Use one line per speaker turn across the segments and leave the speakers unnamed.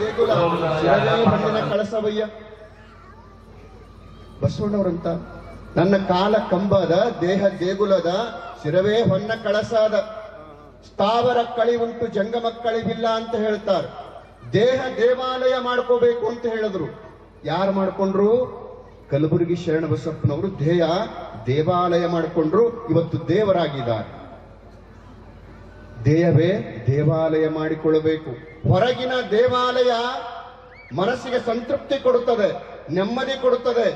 ದೇಗುಲ ಕಳಸವಯ್ಯ. ಬಸವಣ್ಣವರಂತ, ನನ್ನ ಕಾಲ ಕಂಬದ, ದೇಹ ದೇಗುಲದ, ಶಿರವೇ ಹೊನ್ನ ಕಳಸಾದ. ಸ್ಥಾವರ ಕಳಿ ಉಂಟು, ಜಂಗಮ ಕಳಿವಿಲ್ಲ ಅಂತ ಹೇಳ್ತಾರೆ. ದೇಹ ದೇವಾಲಯ ಮಾಡ್ಕೋಬೇಕು ಅಂತ ಹೇಳಿದ್ರು. ಯಾರು ಮಾಡ್ಕೊಂಡ್ರು? ಕಲಬುರಗಿ ಶರಣ ಬಸಪ್ಪನವರು ದೇಹ ದೇವಾಲಯ ಮಾಡಿಕೊಂಡ್ರು. ಇವತ್ತು ದೇವರಾಗಿದ್ದಾರೆ. ದೇಹವೇ ದೇವಾಲಯ ಮಾಡಿಕೊಳ್ಳಬೇಕು. ಹೊರಗಿನ ದೇವಾಲಯ ಮನಸ್ಸಿಗೆ ಸಂತೃಪ್ತಿ ಕೊಡುತ್ತದೆ, ನೆಮ್ಮದಿ ಕೊಡುತ್ತದೆ,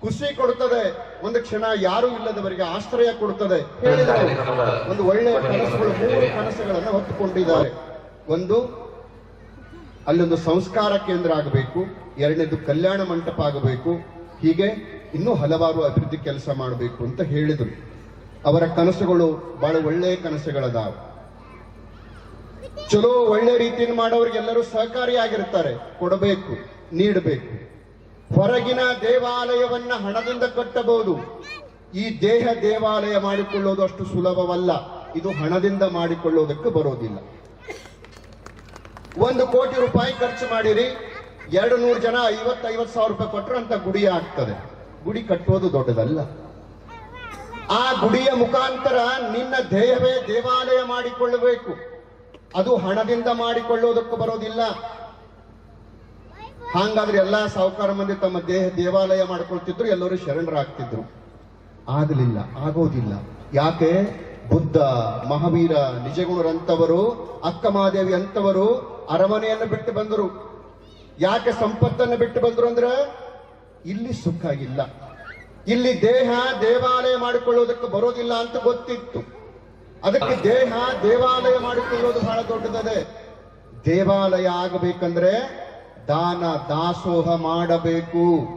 ಖುಷಿ ಕೊಡುತ್ತದೆ. ಒಂದು ಕ್ಷಣ ಯಾರು ಇಲ್ಲದವರಿಗೆ ಆಶ್ರಯ ಕೊಡುತ್ತದೆ. ಒಂದು ಒಳ್ಳೆಯ ಕನಸುಗಳು, ಮೂರು ಕನಸುಗಳನ್ನು ಹೊತ್ತುಕೊಂಡಿದ್ದಾರೆ. ಒಂದು, ಅಲ್ಲೊಂದು ಸಂಸ್ಕಾರ ಕೇಂದ್ರ ಆಗಬೇಕು, ಎರಡನೇದು ಕಲ್ಯಾಣ ಮಂಟಪ ಆಗಬೇಕು, ಹೀಗೆ ಇನ್ನೂ ಹಲವಾರು ಅಭಿವೃದ್ಧಿ ಕೆಲಸ ಮಾಡಬೇಕು ಅಂತ ಹೇಳಿದರು. ಅವರ ಕನಸುಗಳು ಬಹಳ ಒಳ್ಳೆಯ ಕನಸುಗಳದಾವ. ಚಲೋ, ಒಳ್ಳೆ ರೀತಿಯಿಂದ ಮಾಡೋರಿಗೆಲ್ಲರೂ ಸಹಕಾರಿಯಾಗಿರ್ತಾರೆ. ಕೊಡಬೇಕು, ನೀಡಬೇಕು. ಹೊರಗಿನ ದೇವಾಲಯವನ್ನ ಹಣದಿಂದ ಕಟ್ಟಬಹುದು. ಈ ದೇಹ ದೇವಾಲಯ ಮಾಡಿಕೊಳ್ಳೋದು ಅಷ್ಟು ಸುಲಭವಲ್ಲ. ಇದು ಹಣದಿಂದ ಮಾಡಿಕೊಳ್ಳೋದಕ್ಕೆ ಬರೋದಿಲ್ಲ. ಒಂದು ಕೋಟಿ ರೂಪಾಯಿ ಖರ್ಚು ಮಾಡಿರಿ, ಎರಡು ನೂರು ಜನ ಐವತ್ತೈವತ್ತು ಸಾವಿರ ರೂಪಾಯಿ ಕೊಟ್ಟರೆ ಅಂತ ಗುಡಿ ಆಗ್ತದೆ. ಗುಡಿ ಕಟ್ಟೋದು ದೊಡ್ಡದಲ್ಲ. ಆ ಗುಡಿಯ ಮುಖಾಂತರ ನಿನ್ನ ದೇಹವೇ ದೇವಾಲಯ ಮಾಡಿಕೊಳ್ಳಬೇಕು. ಅದು ಹಣದಿಂದ ಮಾಡಿಕೊಳ್ಳೋದಕ್ಕೂ ಬರೋದಿಲ್ಲ. ಹಾಗಾದ್ರೆ ಎಲ್ಲಾ ಸಾಹುಕಾರ ಮಂದಿ ತಮ್ಮ ದೇಹ ದೇವಾಲಯ ಮಾಡ್ಕೊಳ್ತಿದ್ರು, ಎಲ್ಲರೂ ಶರಣರಾಗ್ತಿದ್ರು. ಆಗಲಿಲ್ಲ ಆಗೋದಿಲ್ಲ. ಯಾಕೆ? ಬುದ್ಧ, ಮಹಾವೀರ ನಿಜಗುಣರಂತವರು ಅಕ್ಕ ಮಹಾದೇವಿ ಅಂತವರು ಅರಮನೆಯನ್ನು ಬಿಟ್ಟು ಬಂದರು. ಯಾಕೆ ಸಂಪತ್ತನ್ನು ಬಿಟ್ಟು ಬಂದರು ಅಂದ್ರೆ, ಇಲ್ಲಿ ಸುಖ ಇಲ್ಲ. ಇಲ್ಲಿ ದೇಹ ದೇವಾಲಯ ಮಾಡಿಕೊಳ್ಳೋದಕ್ಕೆ ಬರೋದಿಲ್ಲ ಅಂತ ಗೊತ್ತಿತ್ತು. ಅದಕ್ಕೆ ದೇಹ ದೇವಾಲಯ ಮಾಡಿಕೊಳ್ಳೋದು ಬಹಳ ದೊಡ್ಡದದೆ. ದೇವಾಲಯ ಆಗಬೇಕಂದ್ರೆ ದಾನ ದಾಸೋಹ ಮಾಡಬೇಕು.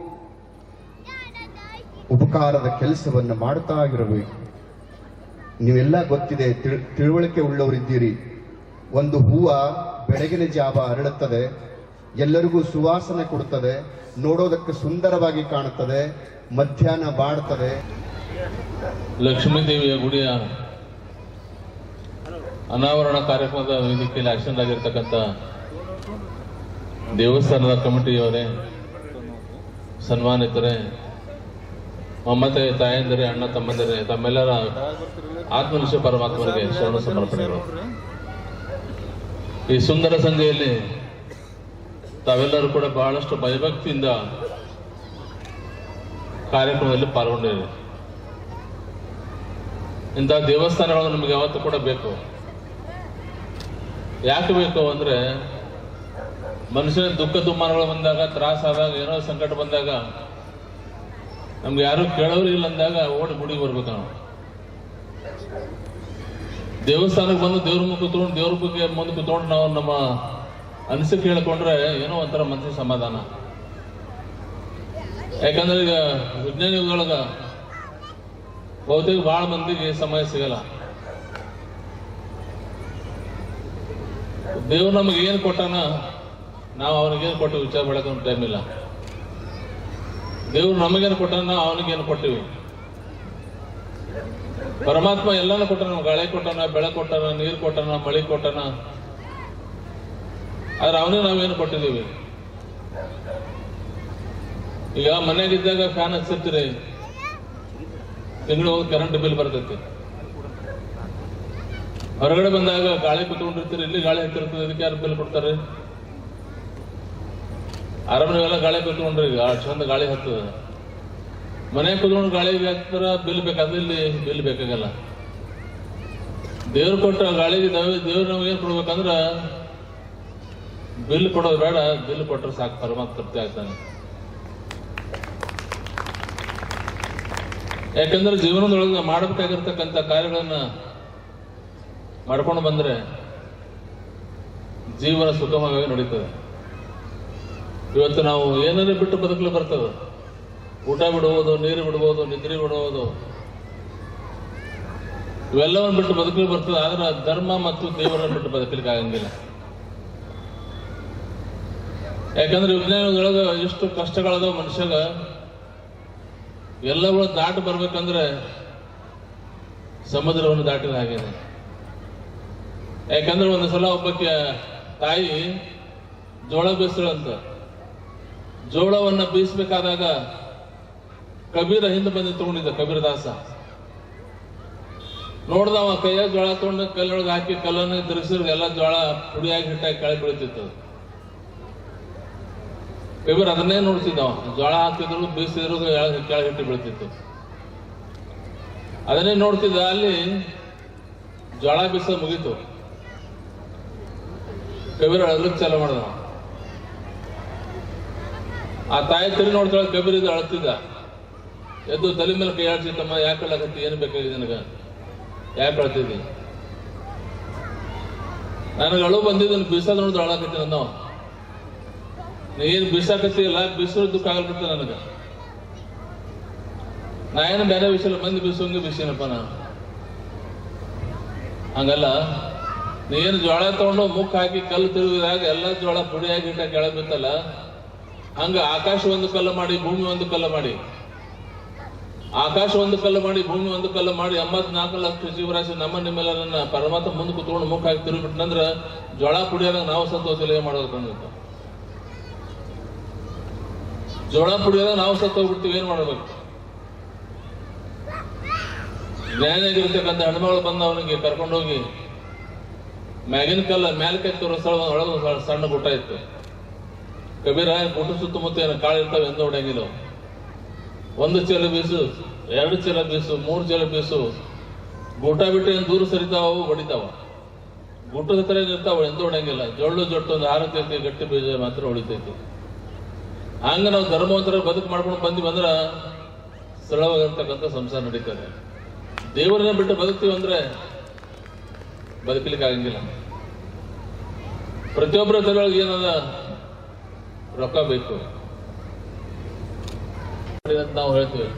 ಉಪಕಾರದ ಕೆಲಸವನ್ನು ಮಾಡ್ತಾ ಇರಬೇಕು. ನೀವೆಲ್ಲ ಗೊತ್ತಿದೆ, ತಿಳ್- ತಿಳುವಳಿಕೆ ಉಳ್ಳವರಿದ್ದೀರಿ. ಒಂದು ಹೂವ ಬೆಳಗಿನ ಜಾವ ಅರಳುತ್ತದೆ, ಎಲ್ಲರಿಗೂ ಸುವಾಸನೆ ಕೊಡುತ್ತದೆ, ನೋಡೋದಕ್ಕೆ ಸುಂದರವಾಗಿ ಕಾಣುತ್ತದೆ, ಮಧ್ಯಾಹ್ನ ಬಾಡ್ತದೆ
ಲಕ್ಷ್ಮೀದೇವಿಯ ಗುಡಿಯ ಅನಾವರಣ ಕಾರ್ಯಕ್ರಮದ ವೇದಿಕೆಯಲ್ಲಿ ಆಕ್ಷನ್ ಆಗಿರ್ತಕ್ಕಂಥ ದೇವಸ್ಥಾನದ ಕಮಿಟಿಯವರೇ, ಸನ್ಮಾನಿತರೇ, ಮಮತೆ, ತಾಯಂದಿರೇ, ಅಣ್ಣ ತಮ್ಮಂದಿರೇ, ತಮ್ಮೆಲ್ಲರ ಆತ್ಮನಿಷ್ಠ ಪರಮಾತ್ಮರಿಗೆ ಶರಣ ಸಮರ್ಪಣೆಗಳು. ಈ ಸುಂದರ ಸಂಜೆಯಲ್ಲಿ ತಾವೆಲ್ಲರೂ ಕೂಡ ಬಹಳಷ್ಟು ಭಯಭಕ್ತಿಯಿಂದ ಕಾರ್ಯಕ್ರಮದಲ್ಲಿ ಪಾಲ್ಗೊಂಡಿದೆ ಇಂಥ ದೇವಸ್ಥಾನಗಳು ನಮಗೆ ಯಾವತ್ತೂ ಕೂಡ ಬೇಕು. ಯಾಕೆ ಬೇಕು ಅಂದ್ರೆ ಮನುಷ್ಯನ ದುಃಖ ದುಮ್ಮಾನಗಳು ಬಂದಾಗ ತ್ರಾಸಾದಾಗ ಏನೋ ಸಂಕಟ ಬಂದಾಗ, ನಮ್ಗೆ ಯಾರು ಕೇಳೋರು ಇಲ್ಲ ಅಂದಾಗ ಓಡಿ ಗುಡಿಗೆ ಬರ್ಬೇಕು ನಾವು. ದೇವಸ್ಥಾನಕ್ಕೆ ಬಂದು ದೇವ್ರ ಮುಖ ಕೂತ್ಕೊಂಡು, ದೇವ್ರ ಬಗ್ಗೆ ಮುಂದೆ ಕೂತ್ಕೊಂಡು ನಾವು ನಮ್ಮ ಅನಿಸಿಕೆ ಕೇಳಿಕೊಂಡ್ರೆ ಏನೋ ಒಂಥರ ಮನಸ್ಸಿಗೆ ಸಮಾಧಾನ. ಯಾಕಂದ್ರೆ ಈಗ ವಿಜ್ಞಾನ ಯುಗದೊಳಗ ಬಹುತೇಕ ಬಹಳ ಮಂದಿಗೆ ಸಮಯ ಸಿಗಲ್ಲ. ದೇವ್ರು ನಮಗೆ ಏನು ಕೊಟ್ಟಾನ, ನಾವು ಅವನಿಗೇನು ಕೊಟ್ಟು ವಿಚಾರ ಮಾಡಕ್ಕೆ ಟೈಮ್ ಇಲ್ಲ. ದೇವ್ರು ನಮಗೇನು ಕೊಟ್ಟಾನ ಅವನಿಗೇನು ಕೊಟ್ಟಿವಿ. ಪರಮಾತ್ಮ ಎಲ್ಲಾನು ಕೊಟ್ಟಾನ ಗಾಳಿ ಕೊಟ್ಟಾನ, ಬೆಳೆ ಕೊಟ್ಟಾನ, ನೀರು ಕೊಟ್ಟಾನ, ಮಳಿ ಕೊಟ್ಟಾನ. ಆದ್ರೆ ಅವನಿಗೆ ನಾವೇನು ಕೊಟ್ಟಿದ್ದೀವಿ ಈಗ ಮನೆಯಾಗಿದ್ದಾಗ ಫ್ಯಾನ್ ಹಚ್ಚಿರ್ತೀರಿ. ತಿಂಗಳು ಕರೆಂಟ್ ಬಿಲ್ ಬರ್ತೈತಿ. ಹೊರಗಡೆ ಬಂದಾಗ ಗಾಳಿ ಕುತ್ಕೊಂಡಿರ್ತೀರಿ ಇಲ್ಲಿ ಗಾಳಿ ಹತ್ತಿರ್ತದೆ ಅದಕ್ಕೆ ಯಾರು ಬಿಲ್ ಕೊಡ್ತಾರೆ? ಆರಾಮನೆಲ್ಲ ಗಾಳಿ ಕುತ್ಕೊಂಡ್ರಿ ಈಗ ಚಂದ ಗಾಳಿ ಹತ್ತದ ಮನೆ ಕುತ್ಕೊಂಡು ಗಾಳಿ ಹಾಕ್ತಾರ ಬಿಲ್ ಬೇಕಾದ್ರೆ ಇಲ್ಲಿ ಬಿಲ್ ಬೇಕಾಗಲ್ಲ. ದೇವ್ರು ಕೊಟ್ಟ ಗಾಳಿಗೆ ದೇವ್ರ, ದೇವ್ರು ಏನ್ ಕೊಡ್ಬೇಕಂದ್ರ ಬಿಲ್ ಕೊಡೋದು ಬೇಡ. ಬಿಲ್ ಕೊಟ್ಟರೆ ಸಾಕು, ಪರಮಾತ್ಮ ತೃಪ್ತಿ ಆಗ್ತಾನೆ. ಯಾಕಂದ್ರೆ ಜೀವನದೊಳಗೆ ನಾವು ಮಾಡಬೇಕಾಗಿರ್ತಕ್ಕಂಥ ಕಾರ್ಯಗಳನ್ನ ಮಾಡ್ಕೊಂಡು ಬಂದ್ರೆ ಜೀವನ ಸುಗಮವಾಗಿ ನಡೀತದೆ. ಇವತ್ತು ನಾವು ಏನೇನೇ ಬಿಟ್ಟು ಬದುಕಲು ಬರ್ತದೆ ಊಟ ಬಿಡುವುದು ನೀರು ಬಿಡಬಹುದು ನಿದ್ರೆ ಬಿಡುವುದು ಇವೆಲ್ಲವನ್ನು ಬಿಟ್ಟು ಬದುಕಲು ಬರ್ತದೆ, ಆದ್ರೆ ಧರ್ಮ ಮತ್ತು ದೇವರನ್ನು ಬಿಟ್ಟು ಬದುಕಲಿಕ್ಕೆ ಆಗಂಗಿಲ್ಲ. ಯಾಕಂದ್ರೆ ವಿಜ್ಞಾನದೊಳಗ ಎಷ್ಟು ಕಷ್ಟಗಳದ ಮನುಷ್ಯಗ ಎಲ್ಲವೂ ದಾಟಿ ಬರ್ಬೇಕಂದ್ರೆ ಸಮುದ್ರವನ್ನು ದಾಟಿದ ಹಾಗೇನೆ. ಯಾಕಂದ್ರೆ ಒಂದು ಸಲ ಒಬ್ಬಕ್ಕೆ ತಾಯಿ ಜೋಳ ಬೀಸಳಂತ ಜೋಳವನ್ನ ಬೀಸಬೇಕಾದಾಗ ಕಬೀರ ಹಿಂದೆ ಬಂದು ತಗೊಂಡಿದ್ದ ಕಬೀರದಾಸ ನೋಡ್ದವ ಕೈಯ ಜೋಳ ತಗೊಂಡು ಕಲ್ಲೊಳಗೆ ಹಾಕಿ ಕಲ್ಲನ್ನು ತಿರುಗಿಸಿದ್ರೆ ಎಲ್ಲ ಜೋಳ ಪುಡಿಯಾಗಿ ಹಿಟ್ಟಾಗಿ ಕೆಳಗೆ ಬೀಳ್ತಿತ್ತು. ಕಬೀರ್ ಅದನ್ನೇ ನೋಡ್ತಿದ್ದವ ಜೋಳ ಹಾಕಿದ್ರು ಬೀಸಿದ್ರು ಕೆಳಗೆ ಹಿಟ್ಟು ಬೀಳ್ತಿತ್ತು. ಅದನ್ನೇ ನೋಡ್ತಿದ್ದ ಅಲ್ಲಿ ಜೋಳ ಬೀಸ ಮುಗೀತು. ಕಬೀರ್ ಅಳಲಿಕ್ಕೆ ಚಾಲು ಮಾಡ್ದ ಆ ತಾಯಿ ತಲೆ ನೋಡ್ತಾಳೆ ಕಬೀರ್ ಇದು ಅಳ್ತಿದ್ದ. ಎದ್ದು ತಲೆ ಮೇಲೆ ಕೈ ಆಡ್ಸಿತ್ತಮ್ಮ ಯಾಕೆ ಅಳಕತ್ತಿ ಏನು ಬೇಕಾಗಿದೆ ನನಗ? ಯಾಕೆ ಅಳ್ತಿದ್ದಿ? ನನಗೆ ಅಳು ಬಂದಿದ್ದನ್ನು ಬೀಸೋದ್ ನೋಡಿದ್ರೆ ಅಳಕತ್ತಿ ನಾನು ನೀ ಏನು ಬೀಸಾಕತ್ತಿಲ್ಲ ಬೀಸೋ ದುಃಖ ಆಗಲ್ಕತ್ತ ನನಗ. ನಾ ಏನು ಬೇರೆ ವಿಷಯ ಮಂದಿ ಬಿಸೋಂಗೆ ಬಿಸಿನಪ್ಪ ನಾನು. ಹಂಗಲ್ಲ ನೀ ಏನು ಜೋಳ ತಗೊಂಡು ಮುಖ ಹಾಕಿ ಕಲ್ಲು ತಿರುಗಿದಾಗ ಎಲ್ಲ ಜೋಳ ಪುಡಿಯಾಗಿ ಇಟ್ಟ ಕೆಳಗೆ ಬಿತ್ತಲ್ಲ? ಹಂಗ ಆಕಾಶ ಒಂದು ಕಲ್ಲು ಮಾಡಿ, ಭೂಮಿ ಒಂದು ಕಲ್ಲು ಮಾಡಿ. ಆಕಾಶ ಒಂದು ಕಲ್ಲು ಮಾಡಿ, ಭೂಮಿ ಒಂದು ಕಲ್ಲು ಮಾಡಿ ಎಂಬತ್ನಾಲ್ಕು ಲಕ್ಷ ಜೀವರಾಶಿ ನಮ್ಮ ನಿಮ್ಮೆಲ್ಲರನ್ನ ಪರಮಾತ್ಮ ಮುಂದೆ ಕುತ್ಕೊಂಡು ಮುಖ ಹಾಕಿ ತಿರುಗಿಬಿಟ್ನಂದ್ರ ಜೋಳ ಪುಡಿಯಾದಾಗ ನಾವು ಸಂತೋಷ ಮಾಡೋದು ಬಂದಿತ್ತು ಜೋಳ ಪುಡಿಯಾದಾಗ ನಾವು ಸತ್ತೋಗ್ಬಿಡ್ತೀವಿ, ಏನ್ ಮಾಡ್ಬೇಕು? ಜ್ಞಾನಿಯಾಗಿರ್ತಕ್ಕಂಥ ಹೆಣ್ಮಗಳು ಬಂದ ಅವನಿಗೆ ಕರ್ಕೊಂಡೋಗಿ ಮ್ಯಾಗಿನ ಕಲ್ಲ, ಮ್ಯಾಲ ಕೈ ಸ್ಥಳ ಒಳಗೆ ಸಣ್ಣ- ಗುಟ್ಟ ಇತ್ತು. ಕಬೀರ ಗುಟ್ಟು ಸುತ್ತಮುತ್ತ ಏನು ಕಾಳು ಇರ್ತಾವೆ ಎಂದು ಹೊಡೆಯಂಗಿಲ್ಲ ಒಂದು ಚೀಲ ಬೀಸು, ಎರಡು ಚೀಲ ಬೀಸು, ಮೂರು ಚೀಲ ಬೀಸು ಗುಟ್ಟ ಬಿಟ್ಟು ಏನು ದೂರ ಸರಿತಾವ ಹೊಡಿತಾವ. ಗುಟ್ಟದ ಹತ್ರ ಇರ್ತಾವ, ಎಂದು ಹೊಡೆಯಂಗಿಲ್ಲ. ಜೊಳ್ಳು ಜೊಟ್ಟು ಒಂದು ಆರತೈತಿ ಗಟ್ಟಿ ಬೀಜ ಮಾತ್ರ ಹೊಡಿತೈತಿ. ಹಂಗ ನಾವು ಧರ್ಮವಂತರ ಬದುಕು ಮಾಡ್ಕೊಂಡು ಬಂದಿವಿ ಅಂದ್ರ ಸರಳವಾಗಿರ್ತಕ್ಕಂಥ ಸಂಸಾರ ನಡೀತದೆ. ದೇವರನ್ನ ಬಿಟ್ಟು ಬದುಕ್ತೀವಿ ಅಂದ್ರೆ ಬದುಕಲಿಕ್ಕೆ ಆಗಂಗಿಲ್ಲ ಪ್ರತಿಯೊಬ್ಬರ ತಲೆಯೊಳಗೆ ಏನದ ರೊಕ್ಕ ಬೇಕು. ಅಂತ ನಾವು ಹೇಳ್ತೀವಿ.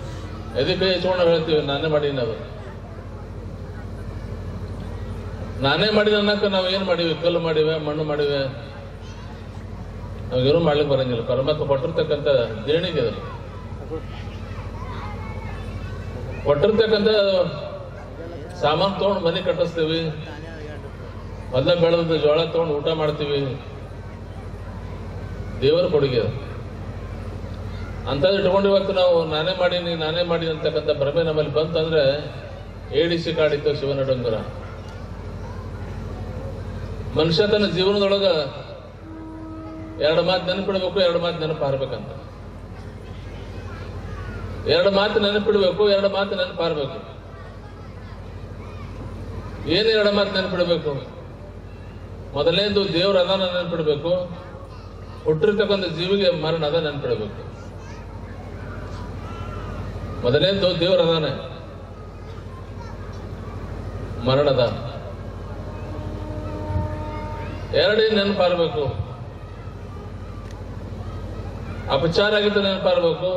ಎದೆ ಕೈ ಚೋಣ ಹೇಳ್ತೀವಿ, ನಾನೇ ಮಾಡೀನಿ ಅದು. ನಾನೇ ಮಾಡಿದ ಅನ್ನಕ್ಕೆ ನಾವು ಏನ್ ಮಾಡಿವಿ? ಕಲ್ಲು ಮಾಡಿವೆ, ಮಣ್ಣು ಮಾಡಿವೆ. ನಾವೇನು ಮಾಡ್ಲಿಕ್ಕೆ ಬರಂಗಿಲ್ಲ. ಪರಮಾತ್ಮ ಕೊಟ್ಟಿರ್ತಕ್ಕಂಥ ದೇಣಿಗೆ ಅದು. ಕೊಟ್ಟಿರ್ತಕ್ಕಂಥ ಸಾಮಾನು ತಗೊಂಡು ಮನೆ ಕಟ್ಟಿಸ್ತೀವಿ. ಹೊಲ ಬೆಳೆದ ಜೋಳ ತಗೊಂಡು ಊಟ ಮಾಡ್ತೀವಿ. ದೇವರ ಕೊಡುಗೆ ಅದು. ಅಂಥದ್ದು ಇಟ್ಕೊಂಡು ಇವತ್ತು ನಾವು ನಾನೇ ಮಾಡೀನಿ, ನಾನೇ ಮಾಡಿ ಅಂತಕ್ಕಂಥ ಭ್ರಮೆ ನಮ್ಮಲ್ಲಿ ಬಂತಂದ್ರೆ ಏಡಿಸಿ ಕಾಡಿತ್ತು ಶಿವನ ಡೊಂಗರ ಮನುಷ್ಯ ತನ್ನ ಜೀವನದೊಳಗ ಎರಡು ಮಾತು ನೆನಪಿಡ್ಬೇಕು, ಎರಡು ಮಾತು ನೆನಪು ಹಾರ್ಬೇಕಂತ. ಎರಡು ಮಾತು ನೆನಪಿಡ್ಬೇಕು, ಎರಡು ಮಾತು ನೆನಪು ಹಾರ್ಬೇಕು. ಏನು ಎರಡು ಮಾತು ನೆನಪಿಡ್ಬೇಕು? ಮೊದಲನೇದು ದೇವ್ರ ಅದಾನ ನೆನ್ಪಿಡ್ಬೇಕು, ಹುಟ್ಟಿರ್ತಕ್ಕಂಥ ಜೀವಿಗೆ ಮರಣ ಅದ ನೆನ್ಪಿಡ್ಬೇಕು. ಮೊದಲನೇದು ದೇವ್ರ ಅದಾನೆ. ಮರಣದ ಎರಡೇ ನೆನಪಾರ್ಬೇಕು. ಅಪಚಾರ ಆಗಿದ್ದು ನೆನಪಾರ್ಬೇಕು.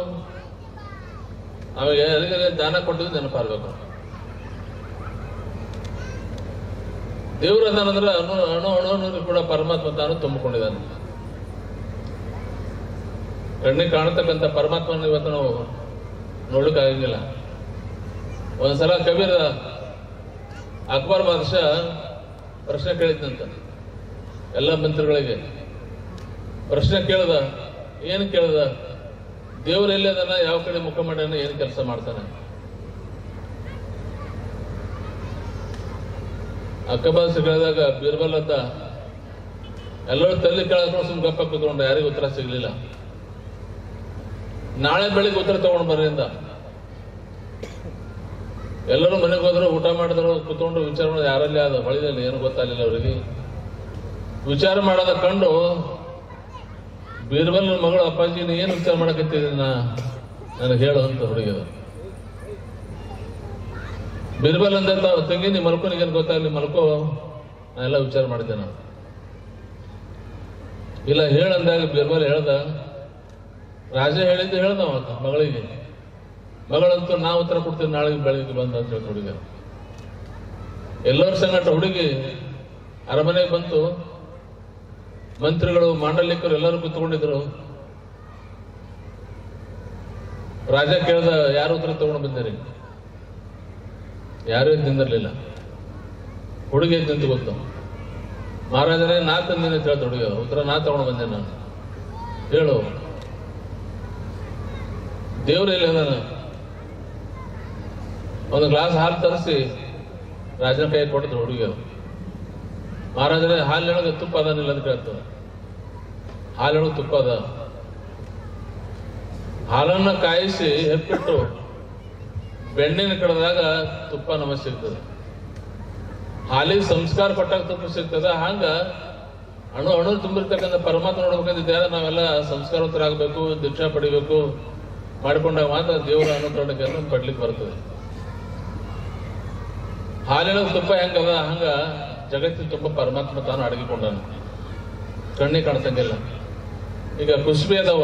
ಆಮೇಲೆ ಎಲ್ಲಿಗೆ ದಾನ ಕೊಟ್ಟಿದ್ದು ನೆನಪಾರ್ಬೇಕು. ದೇವ್ರ ಅಂದ್ರೆ ಅಣು ಅಣು ಅಣು ಕೂಡ ಪರಮಾತ್ಮ ತಾನು ತುಂಬಿಕೊಂಡಿದ್ದಾನೆ. ಕಣ್ಣಿಗೆ ಕಾಣತಕ್ಕಂಥ ಪರಮಾತ್ಮನ ಇವತ್ತು ನಾವು ನೋಡ್ಲಿಕ್ಕೆ ಆಗಂಗಿಲ್ಲ. ಒಂದ್ಸಲ ಕಬೀರ್ ಅಕ್ಬರ್ ಮಹರ್ಷ ಪ್ರಶ್ನೆ ಕೇಳಿದ್ನಂತ, ಎಲ್ಲ ಮಂತ್ರಿಗಳಿಗೆ. ಪ್ರಶ್ನೆ ಕೇಳ್ದ, ಏನು ಕೇಳ್ದ? ದೇವ್ರು ಎಲ್ಲಿ ಯಾವ ಕಡೆ ಮುಖ ಮಾಡ್ಯಾನ ಏನು ಕೆಲಸ ಮಾಡ್ತಾನೆ? ಅಕ್ಕಬಾಸ ಕೇಳಿದಾಗ ಬೀರ್ಬಲ್ ಅಂತ, ಎಲ್ಲರೂ ತಲೆ ಕೇಳಿದ್ರು ಸುಮ್ ಗಪ್ಪ ಕೂತ್ಕೊಂಡ, ಯಾರಿಗೂ ಉತ್ತರ ಸಿಗ್ಲಿಲ್ಲ. ನಾಳೆ ಬೆಳಿಗ್ಗೆ ಉತ್ತರ ತಗೊಂಡು ಬರ್ರಿ ಅಂತ ಎಲ್ಲರೂ ಮನೆಗೆ ಹೋದ್ರು, ಊಟ ಮಾಡಿದ್ರು, ಕೂತ್ಕೊಂಡು ವಿಚಾರ ಮಾಡೋದು ಯಾರಲ್ಲಿ ಅದು ಹೊಳಿದಲ್ಲಿ ಏನು ಗೊತ್ತಾಗಲಿಲ್ಲ ಅವರಿಗೆ. ವಿಚಾರ ಮಾಡೋದ ಕಂಡು ಬೀರ್ಬಲ್ ಮಗಳು ಅಪ್ಪಾಜಿನ ಏನು ವಿಚಾರ ಮಾಡಕತ್ತಿದ್ದೀನ ನನಗೆ ಹೇಳು ಅಂತ ಹುಡುಗಿದ ಬೀರ್ಬಲ್ ಅಂದ ತಂಗಿ ನೀ ಮಲ್ಕೋ, ನಿಗೇನು ಗೊತ್ತಾಗಲಿ ಮಲ್ಕೋ. ಎಲ್ಲ ವಿಚಾರ ಮಾಡಿದ್ದೆ ನಾನು. ಇಲ್ಲ, ಹೇಳಂದಾಗ ಬೀರ್ಬಲ್ ಹೇಳ್ದ, ರಾಜ ಹೇಳಿದ್ದು ಅವತ್ತ ಮಗಳಿಗೆ. ಮಗಳಂತೂ ನಾ ಉತ್ತರ ಕೊಡ್ತೀನಿ ನಾಳೆ ಬೆಳಿಗ್ಗೆ ಬಂದ ಅಂತ ಹೇಳಿ ಹುಡುಗ ಎಲ್ಲರ ಸಂಗಟ ಹುಡುಗಿ ಅರಮನೆಗೆ ಬಂತು. ಮಂತ್ರಿಗಳು, ಮಾಂಡಲಿಕರು ಎಲ್ಲರೂ ಕೂತ್ಕೊಂಡಿದ್ರು. ರಾಜ ಕೇಳ್ದ, ಯಾರು ಉತ್ತರ ತಗೊಂಡು ಬಂದಿರಿ? ಯಾರು ತಿಂದಿರಲಿಲ್ಲ ಹುಡುಗಿ ಎದ್ದು ಗೊತ್ತು. ಮಹಾರಾಜರೇ, ನಾ ತಂದಿನ ಅಂತ ಹುಡುಗ ಉತ್ತರ ನಾ ತಗೊಂಡು ಬಂದೆ ನಾನು. ಹೇಳು. ದೇವ್ರ ಇಲ್ಲ ನಾನು ಒಂದು ಗ್ಲಾಸ್ ಹಾಲು ತರಿಸಿ ರಾಜನ ಕೈ ಕೊಟ್ಟಿದ್ರು ಹುಡುಗ ಮಹಾರಾಜರೇ ಹಾಲಿನೊಳಗೆ ತುಪ್ಪ ಅದಾನಿಲ್ಲ ಅಂತ ಕೇಳ್ತದೆ ಹಾಲಿನೊಳಗೆ ತುಪ್ಪ ಅದ. ಹಾಲನ್ನ ಕಾಯಿಸಿ ಹೆಪ್ಪಿಟ್ಟು ಬೆಣ್ಣೆನ ಕಡದಾಗ ತುಪ್ಪ ನಮಗೆ ಸಿಗ್ತದೆ. ಹಾಲಿಗೆ ಸಂಸ್ಕಾರ ಪಟ್ಟಾಗ ತುಪ್ಪ ಸಿಗ್ತದೆ. ಹಂಗ ಅಣು ಅಣು ತುಂಬಿರ್ತಕ್ಕಂಥ ಪರಮಾತ್ಮ ನೋಡ್ಬೇಕಂತಿದ್ದೆ ನಾವೆಲ್ಲ ಸಂಸ್ಕಾರವಂತರಾಗಬೇಕು ದೀಕ್ಷಾ ಪಡಿಬೇಕು. ಮಾಡಿಕೊಂಡಾಗ ಮಾತ್ರ ದೇವರ ಅನುಕರಣೆಯನ್ನು ಪಡ್ಲಿಕ್ಕೆ ಬರ್ತದೆ. ಹಾಲಿನ ತುಪ್ಪ ಹೆಂಗದ? ಹಂಗ ಜಗತ್ತಿನ ತುಪ್ಪ ಪರಮಾತ್ಮ ತಾನು ಅಡಗಿಕೊಂಡಾನ. ಕಣ್ಣಿ ಕಾಣ್ತಂಗಿಲ್ಲ ಈಗ ಕುಸ್ಬಿ ಅದಾವ,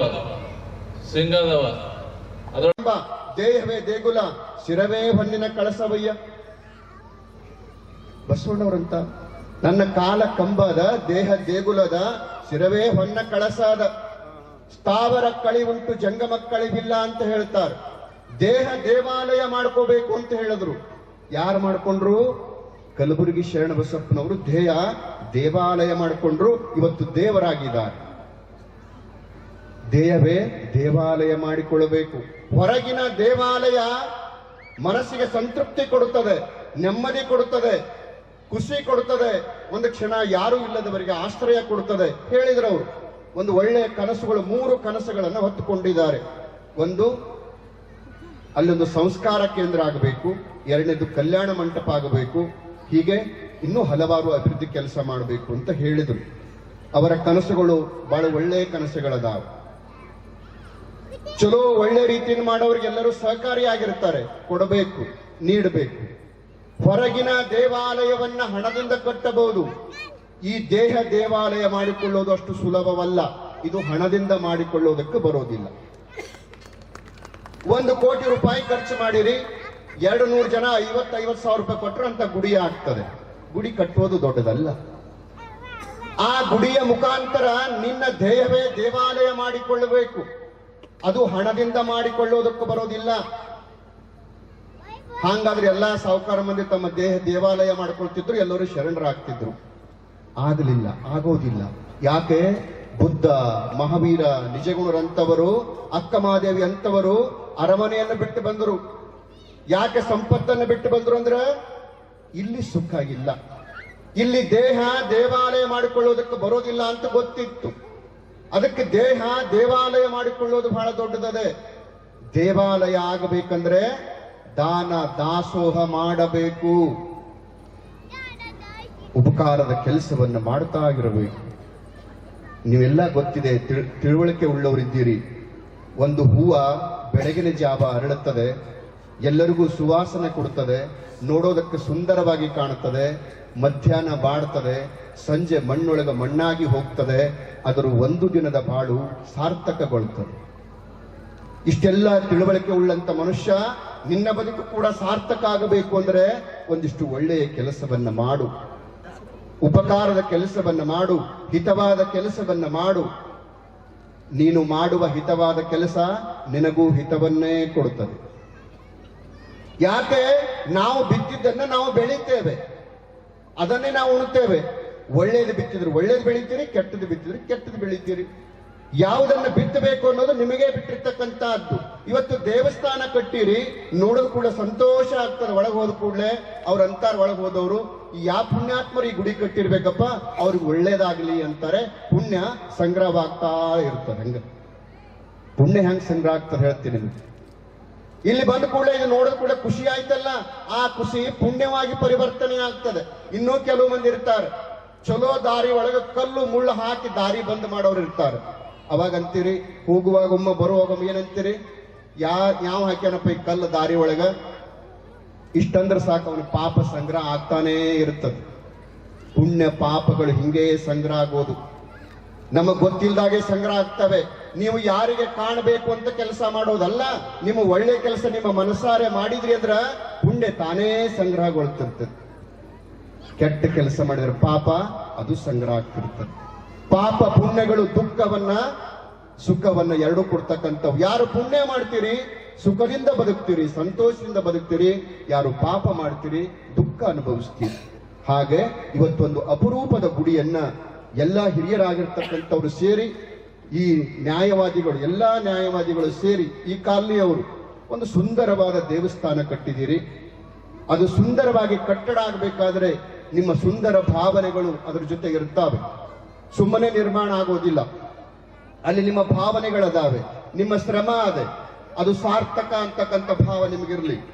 ಸಿಂಗ ಅದಾವ.
ಎಂಬ ದೇಹವೇ ದೇಗುಲ, ಶಿರವೇ ಹೊನ್ನಿನ ಕಳಸವಯ್ಯ. ಬಸವಣ್ಣವರಂತ, ನನ್ನ ಕಾಲ ಕಂಬದ, ದೇಹ ದೇಗುಲದ, ಶಿರವೇ ಹೊನ್ನ ಕಳಸದ. ಸ್ಥಾವರ ಕಳಿ ಉಂಟು, ಜಂಗಮ ಅಂತ ಹೇಳ್ತಾರೆ. ದೇಹ ದೇವಾಲಯ ಮಾಡ್ಕೋಬೇಕು ಅಂತ ಹೇಳಿದ್ರು. ಯಾರು ಮಾಡ್ಕೊಂಡ್ರು? ಕಲಬುರಗಿ ಶರಣ ಬಸಪ್ಪನವರು ದೇಹ ದೇವಾಲಯ ಮಾಡಿಕೊಂಡ್ರು, ಇವತ್ತು ದೇವರಾಗಿದ್ದಾರೆ. ದೇಹವೇ ದೇವಾಲಯ ಮಾಡಿಕೊಳ್ಳಬೇಕು. ಹೊರಗಿನ ದೇವಾಲಯ ಮನಸ್ಸಿಗೆ ಸಂತೃಪ್ತಿ ಕೊಡುತ್ತದೆ, ನೆಮ್ಮದಿ ಕೊಡುತ್ತದೆ, ಖುಷಿ ಕೊಡುತ್ತದೆ. ಒಂದು ಕ್ಷಣ ಯಾರೂ ಇಲ್ಲದವರಿಗೆ ಆಶ್ರಯ ಕೊಡುತ್ತದೆ. ಹೇಳಿದ್ರು ಅವರು, ಒಂದು ಒಳ್ಳೆಯ ಕನಸುಗಳು, ಮೂರು ಕನಸುಗಳನ್ನು ಹೊತ್ತುಕೊಂಡಿದ್ದಾರೆ. ಒಂದು, ಅಲ್ಲೊಂದು ಸಂಸ್ಕಾರ ಕೇಂದ್ರ ಆಗಬೇಕು, ಎರಡನೇದು ಕಲ್ಯಾಣ ಮಂಟಪ ಆಗಬೇಕು, ಹೀಗೆ ಇನ್ನೂ ಹಲವಾರು ಅಭಿವೃದ್ಧಿ ಕೆಲಸ ಮಾಡಬೇಕು ಅಂತ ಹೇಳಿದರು. ಅವರ ಕನಸುಗಳು ಬಹಳ ಒಳ್ಳೆಯ ಕನಸುಗಳದಾವ. ಚಲೋ, ಒಳ್ಳೆ ರೀತಿಯಿಂದ ಮಾಡೋರಿಗೆಲ್ಲರೂ ಸಹಕಾರಿಯಾಗಿರ್ತಾರೆ. ಕೊಡಬೇಕು, ನೀಡಬೇಕು. ಹೊರಗಿನ ದೇವಾಲಯವನ್ನ ಹಣದಿಂದ ಕಟ್ಟಬಹುದು. ಈ ದೇಹ ದೇವಾಲಯ ಮಾಡಿಕೊಳ್ಳೋದು ಅಷ್ಟು ಸುಲಭವಲ್ಲ. ಇದು ಹಣದಿಂದ ಮಾಡಿಕೊಳ್ಳೋದಕ್ಕೆ ಬರೋದಿಲ್ಲ. ಒಂದು ಕೋಟಿ ರೂಪಾಯಿ ಖರ್ಚು ಮಾಡಿರಿ, ಎರಡು ನೂರು ಜನ ಐವತ್ತು ಐವತ್ತು ಸಾವಿರ ರೂಪಾಯಿ ಕೊಟ್ಟರು ಅಂತ ಗುಡಿ ಆಗ್ತದೆ. ಗುಡಿ ಕಟ್ಟುವುದು ದೊಡ್ಡದಲ್ಲ. ಆ ಗುಡಿಯ ಮುಖಾಂತರ ನಿನ್ನ ದೇಹವೇ ದೇವಾಲಯ ಮಾಡಿಕೊಳ್ಳಬೇಕು. ಅದು ಹಣದಿಂದ ಮಾಡಿಕೊಳ್ಳೋದಕ್ಕೂ ಬರೋದಿಲ್ಲ. ಹಾಗಾದ್ರೆ ಎಲ್ಲಾ ಸಾಹುಕಾರ ಮಂದಿ ತಮ್ಮ ದೇಹ ದೇವಾಲಯ ಮಾಡ್ಕೊಳ್ತಿದ್ರು, ಎಲ್ಲರೂ ಶರಣರಾಗ್ತಿದ್ರು. ಆಗಲಿಲ್ಲ, ಆಗೋದಿಲ್ಲ. ಯಾಕೆ? ಬುದ್ಧ, ಮಹಾವೀರ ನಿಜಗುಣರಂತವರು ಅಕ್ಕ ಮಹಾದೇವಿ ಅಂತವರು ಅರಮನೆಯನ್ನು ಬಿಟ್ಟು ಬಂದರು. ಯಾಕೆ ಸಂಪತ್ತನ್ನು ಬಿಟ್ಟು ಬಂದರು ಅಂದ್ರೆ, ಇಲ್ಲಿ ಸುಖ ಇಲ್ಲ. ಇಲ್ಲಿ ದೇಹ ದೇವಾಲಯ ಮಾಡಿಕೊಳ್ಳುವುದಕ್ಕೆ ಬರೋದಿಲ್ಲ ಅಂತ ಗೊತ್ತಿತ್ತು. ಅದಕ್ಕೆ ದೇಹ ದೇವಾಲಯ ಮಾಡಿಕೊಳ್ಳೋದು ಬಹಳ ದೊಡ್ಡದದೆ. ದೇವಾಲಯ ಆಗಬೇಕಂದ್ರೆ ದಾನ ದಾಸೋಹ ಮಾಡಬೇಕು. ಉಪಕಾರದ ಕೆಲಸವನ್ನು ಮಾಡ್ತಾ ಇರಬೇಕು. ನೀವೆಲ್ಲ ಗೊತ್ತಿದೆ, ತಿಳ್- ತಿಳುವಳಿಕೆ ಉಳ್ಳವರಿದ್ದೀರಿ ಒಂದು ಹೂವ ಬೆಳಗಿನ ಜಾವ ಅರಳುತ್ತದೆ, ಎಲ್ಲರಿಗೂ ಸುವಾಸನೆ ಕೊಡುತ್ತದೆ, ನೋಡೋದಕ್ಕೆ ಸುಂದರವಾಗಿ ಕಾಣುತ್ತದೆ ಮಧ್ಯಾಹ್ನ ಬಾಡ್ತದೆ ಸಂಜೆ ಮಣ್ಣೊಳಗೆ ಮಣ್ಣಾಗಿ ಹೋಗ್ತದೆ, ಅದರ ಒಂದು ದಿನದ ಬಾಳು ಸಾರ್ಥಕಗೊಳ್ತದೆ. ಇಷ್ಟೆಲ್ಲ ತಿಳುವಳಿಕೆ ಉಳ್ಳಂತ ಮನುಷ್ಯ ನಿನ್ನ ಬದುಕು ಕೂಡ ಸಾರ್ಥಕ ಆಗಬೇಕು ಅಂದ್ರೆ ಒಂದಿಷ್ಟು ಒಳ್ಳೆಯ ಕೆಲಸವನ್ನ ಮಾಡು. ಉಪಕಾರದ ಕೆಲಸವನ್ನ ಮಾಡು, ಹಿತವಾದ ಕೆಲಸವನ್ನ ಮಾಡು. ನೀನು ಮಾಡುವ ಹಿತವಾದ ಕೆಲಸ ನಿನಗೂ ಹಿತವನ್ನೇ ಕೊಡುತ್ತದೆ. ಯಾಕೆ? ನಾವು ಬಿತ್ತಿದ್ದನ್ನ ನಾವು ಬೆಳಿತೇವೆ. ಅದನ್ನೇ ನಾವು ಉಣ್ತೇವೆ ಒಳ್ಳೇದು ಬಿತ್ತಿದ್ರೆ ಒಳ್ಳೇದು ಬೆಳಿತೀರಿ, ಕೆಟ್ಟದ್ದು ಬಿತ್ತಿದ್ರೆ ಕೆಟ್ಟದ್ದು ಬೆಳಿತೀರಿ. ಯಾವುದನ್ನು ಬಿತ್ತಬೇಕು ಅನ್ನೋದು ನಿಮಗೆ ಬಿಟ್ಟಿರ್ತಕ್ಕಂತಹದ್ದು ಇವತ್ತು ದೇವಸ್ಥಾನ ಕಟ್ಟಿರಿ, ನೋಡೋದು ಕೂಡ ಸಂತೋಷ ಆಗ್ತದೆ. ಒಳಗೆ ಹೋದ ಕೂಡಲೇ ಅವ್ರು ಅಂತಾರ ಒಳಗೆ ಹೋದವರು ಯಾವ ಪುಣ್ಯಾತ್ಮರು ಈ ಗುಡಿ ಕಟ್ಟಿರ್ಬೇಕಪ್ಪ, ಅವ್ರಿಗೆ ಒಳ್ಳೇದಾಗ್ಲಿ ಅಂತಾರೆ. ಪುಣ್ಯ ಸಂಗ್ರಹವಾಗ್ತಾ ಇರ್ತದೆ. ಹಂಗ. ಪುಣ್ಯ ಹೆಂಗ್ ಸಂಗ್ರಹ ಆಗ್ತಾರೆ ಹೇಳ್ತೀನಿ ನಿಮ್ಗೆ. ಇಲ್ಲಿ ಬಂದ ಕೂಡಲೇ ಇದು ನೋಡಿದ ಕೂಡ ಖುಷಿ ಆಯ್ತಲ್ಲ? ಆ ಖುಷಿ ಪುಣ್ಯವಾಗಿ ಪರಿವರ್ತನೆ ಆಗ್ತದೆ. ಇನ್ನೂ ಕೆಲವು ಮಂದಿ ಇರ್ತಾರೆ. ಚಲೋ ದಾರಿ ಒಳಗೆ ಕಲ್ಲು ಮುಳ್ಳು ಹಾಕಿ ದಾರಿ ಬಂದ್ ಮಾಡೋರು ಇರ್ತಾರೆ. ಅವಾಗ ಅಂತೀರಿ ಹೋಗುವಾಗ ಒಮ್ಮ ಬರುವಾಗ ಏನಂತೀರಿ? ಯಾ, ಯಾವ ಹಾಕ್ಯಾನಪ್ಪ ಈ ಕಲ್ಲು ದಾರಿ ಒಳಗ? ಇಷ್ಟಂದ್ರೆ ಸಾಕು, ಅವನ ಪಾಪ ಸಂಗ್ರಹ ಆಗ್ತಾನೇ ಇರ್ತದೆ ಪುಣ್ಯ ಪಾಪಗಳು ಹಿಂಗೇ ಸಂಗ್ರಹ ಆಗೋದು. ನಮಗ್ ಗೊತ್ತಿಲ್ದಾಗೆ ಸಂಗ್ರಹ ಆಗ್ತವೆ. ನೀವು ಯಾರಿಗೆ ಕಾಣಬೇಕು ಅಂತ ಕೆಲಸ ಮಾಡೋದಲ್ಲ, ನಿಮ್ಮ ಒಳ್ಳೆ ಕೆಲಸ ನಿಮ್ಮ ಮನಸಾರೆ ಮಾಡಿದ್ರಿ ಅಂದ್ರ ಪುಣ್ಯ ತಾನೇ ಸಂಗ್ರಹಗೊಳ್ತಿರ್ತದೆ ಕೆಟ್ಟ ಕೆಲಸ ಮಾಡಿದ್ರೆ ಪಾಪ, ಅದು ಸಂಗ್ರಹ ಆಗ್ತಿರ್ತದೆ ಪಾಪ ಪುಣ್ಯಗಳು ದುಃಖವನ್ನ, ಸುಖವನ್ನ ಎರಡೂ ಕೊಡ್ತಕ್ಕಂಥವು. ಯಾರು ಪುಣ್ಯ ಮಾಡ್ತೀರಿ, ಸುಖದಿಂದ ಬದುಕ್ತೀರಿ, ಸಂತೋಷದಿಂದ ಬದುಕ್ತೀರಿ, ಯಾರು ಪಾಪ ಮಾಡ್ತೀರಿ, ದುಃಖ ಅನುಭವಿಸ್ತೀರಿ. ಹಾಗೆ ಇವತ್ತೊಂದು ಅಪರೂಪದ ಗುಡಿಯನ್ನ ಎಲ್ಲ ಹಿರಿಯರಾಗಿರ್ತಕ್ಕಂಥವ್ರು ಸೇರಿ, ಈ ನ್ಯಾಯವಾದಿಗಳು, ಎಲ್ಲ ನ್ಯಾಯವಾದಿಗಳು ಸೇರಿ, ಈ ಕಾಲನಿಯವರು ಒಂದು ಸುಂದರವಾದ ದೇವಸ್ಥಾನ ಕಟ್ಟಿದ್ದೀರಿ. ಅದು ಸುಂದರವಾಗಿ ಕಟ್ಟಡ ಆಗಬೇಕಾದ್ರೆ ನಿಮ್ಮ ಸುಂದರ ಭಾವನೆಗಳು ಅದರ ಜೊತೆ ಇರ್ತಾವೆ. ಸುಮ್ಮನೆ ನಿರ್ಮಾಣ ಆಗೋದಿಲ್ಲ. ಅಲ್ಲಿ ನಿಮ್ಮ ಭಾವನೆಗಳದಾವೆ. ನಿಮ್ಮ ಶ್ರಮ ಅದೇ. ಅದು ಸಾರ್ಥಕ ಅಂತಕ್ಕಂಥ ಭಾವ ನಿಮಗಿರಲಿ.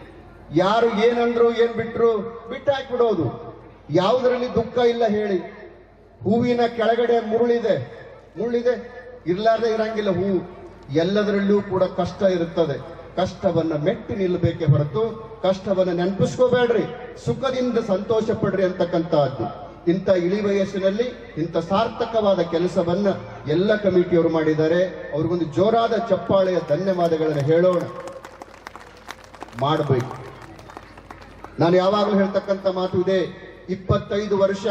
ಯಾರು ಏನಂದ್ರು, ಏನ್ ಬಿಟ್ರು ಬಿಟ್ಟಾಕ್ಬಿಡೋದು. ಯಾವುದರಲ್ಲಿ ದುಃಖ ಇಲ್ಲ ಹೇಳಿ. ಹೂವಿನ ಕೆಳಗಡೆ ಮುರುಳಿದೆ. ಮುರುಳಿದೆ? ಇರ್ಲಾರ್ದೆ ಇರಂಗಿಲ್ಲ ಹೂವು ಎಲ್ಲದರಲ್ಲೂ ಕೂಡ ಕಷ್ಟ ಇರುತ್ತದೆ. ಕಷ್ಟವನ್ನ ಮೆಟ್ಟಿ ನಿಲ್ಲಬೇಕೆ ಹೊರತು ಕಷ್ಟವನ್ನ ನೆನಪಿಸ್ಕೋಬೇಡ್ರಿ. ಸುಖದಿಂದ ಸಂತೋಷ ಪಡ್ರಿ ಅಂತಕ್ಕಂತಹದ್ದು ಇಂಥ ಇಳಿ ವಯಸ್ಸಿನಲ್ಲಿ, ಇಂಥ ಸಾರ್ಥಕವಾದ ಕೆಲಸವನ್ನ ಎಲ್ಲ ಕಮಿಟಿಯವರು ಮಾಡಿದ್ದಾರೆ. ಅವ್ರಿಗೊಂದು ಜೋರಾದ ಚಪ್ಪಾಳೆಯ ಧನ್ಯವಾದಗಳನ್ನು ಹೇಳೋಣ. ಮಾಡಬೇಕು. ನಾನು ಯಾವಾಗಲೂ ಹೇಳ್ತಕ್ಕಂಥ ಮಾತು ಇದೆ. ಇಪ್ಪತ್ತೈದು ವರ್ಷ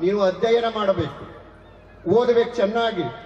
ನೀವು ಅಧ್ಯಯನ ಮಾಡಬೇಕು. ಓದಬೇಕು ಚೆನ್ನಾಗಿ.